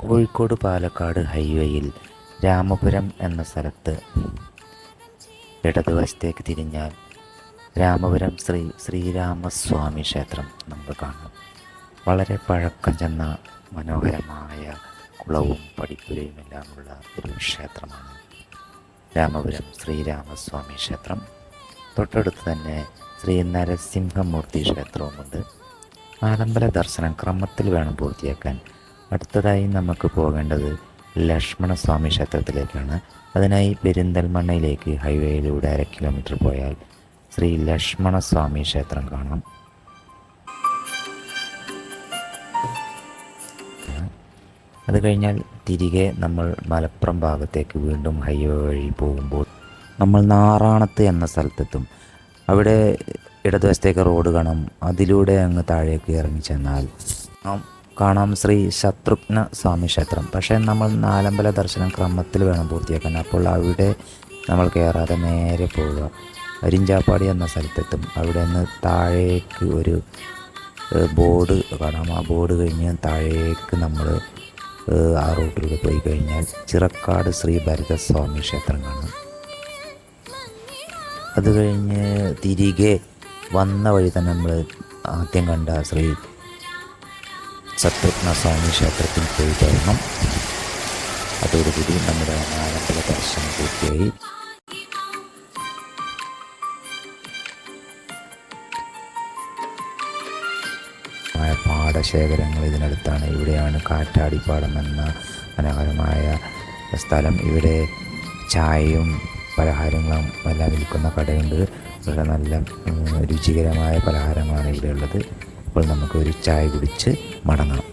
കോഴിക്കോട് പാലക്കാട് ഹൈവേയിൽ രാമപുരം എന്ന സ്ഥലത്ത് ഇടതുവശത്തേക്ക് തിരിഞ്ഞാൽ രാമപുരം ശ്രീ ശ്രീരാമസ്വാമി ക്ഷേത്രം നമുക്ക് കാണാം. വളരെ പഴക്കം ചെന്ന മനോഹരമായ കുളവും പടിപ്പുരയും എല്ലാമുള്ള ഒരു ക്ഷേത്രമാണ് രാമപുരം ശ്രീരാമസ്വാമി ക്ഷേത്രം. തൊട്ടടുത്ത് തന്നെ ശ്രീ നരസിംഹമൂർത്തി ക്ഷേത്രവുമുണ്ട്. നാലമ്പല ദർശനം ക്രമത്തിൽ വേണം പൂർത്തിയാക്കാൻ അടുത്തതായി നമുക്ക് പോകേണ്ടത് ലക്ഷ്മണസ്വാമി ക്ഷേത്രത്തിലേക്കാണ്. അതിനായി പെരിന്തൽമണ്ണയിലേക്ക് ഹൈവേയിലൂടെ അര കിലോമീറ്റർ പോയാൽ ശ്രീ ലക്ഷ്മണസ്വാമി ക്ഷേത്രം കാണാം. അത് കഴിഞ്ഞാൽ തിരികെ നമ്മൾ മലപ്പുറം ഭാഗത്തേക്ക് വീണ്ടും ഹൈവേ വഴി പോകുമ്പോൾ നമ്മൾ നാറാണത്ത് എന്ന സ്ഥലത്തെത്തും. അവിടെ ഇടതുവശത്തേക്ക് റോഡ് കാണാം. അതിലൂടെ അങ്ങ് താഴേക്ക് ഇറങ്ങി ചെന്നാൽ കാണാം ശ്രീ ശത്രുഘ്ന സ്വാമി ക്ഷേത്രം. പക്ഷേ നമ്മൾ നാലമ്പല ദർശനം ക്രമത്തിൽ വേണം പൂർത്തിയാക്കാൻ. അപ്പോൾ അവിടെ നമ്മൾ കയറാതെ നേരെ പോവുക. അരിഞ്ചാപ്പാടി എന്ന സ്ഥലത്തെത്തും. അവിടെ നിന്ന് താഴേക്ക് ഒരു ബോർഡ് കാണാം. ആ ബോർഡ് കഴിഞ്ഞ് താഴേക്ക് നമ്മൾ ആ റൂട്ടിലൂടെ പോയി കഴിഞ്ഞാൽ ചിറക്കാട് ശ്രീ ഭരതസ്വാമി ക്ഷേത്രം കാണാം. അത് കഴിഞ്ഞ് തിരികെ വന്ന വഴി തന്നെ നമ്മൾ ആദ്യം കണ്ട ശ്രീ ശത്രുഘ്ന സ്വാമി ക്ഷേത്രത്തിൽ പോയി തൊഴണം അതോടുകൂടി നമ്മുടെ നാലമ്പല ദർശനം പൂർത്തിയായി. പാടശേഖരങ്ങൾ ഇതിനടുത്താണ്. ഇവിടെയാണ് കാറ്റാടിപ്പാടം എന്ന മനോഹരമായ സ്ഥലം. ഇവിടെ ചായയും പലഹാരങ്ങളും എല്ലാം വിൽക്കുന്ന കടയുണ്ട്. ഇവിടെ നല്ല രുചികരമായ പലഹാരങ്ങളാണ് ഇവിടെ ഉള്ളത് നമുക്ക് ഒരു ചായ കുടിച്ച് മടങ്ങാം